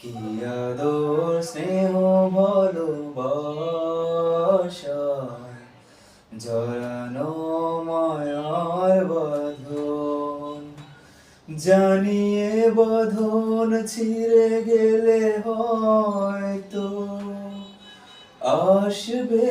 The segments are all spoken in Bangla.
কি আদর স্নেহ ভালোবাসায় জড়ানো মায়ার বাঁধন। জানিয়ে বাঁধন ছিঁড়ে গেলে হয়তো আসবে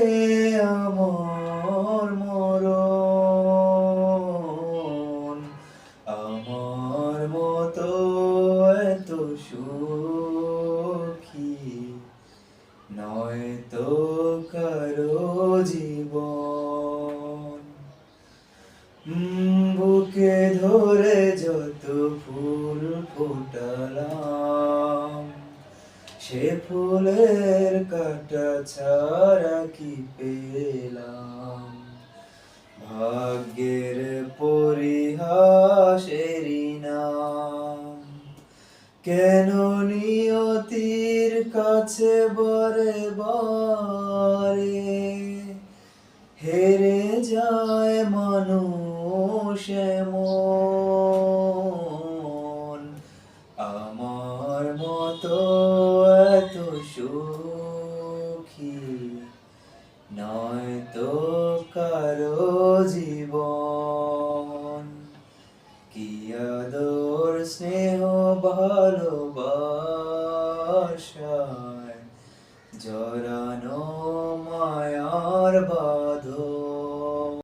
নয় তো কারও জীবন। বুকে ধরে যত ফুল ফোটালাম, সে ফুলের কাটা ছাড়া কি পেলাম কেন নিয়তির কাছে বারে বারে? হেরে যায় মানুষ এমন। আমার মতো এত সুখী নয় তো কারও জীবন। কি আদর স্নেহ ভালোবাসায় জরানো মায়ার বাঁধন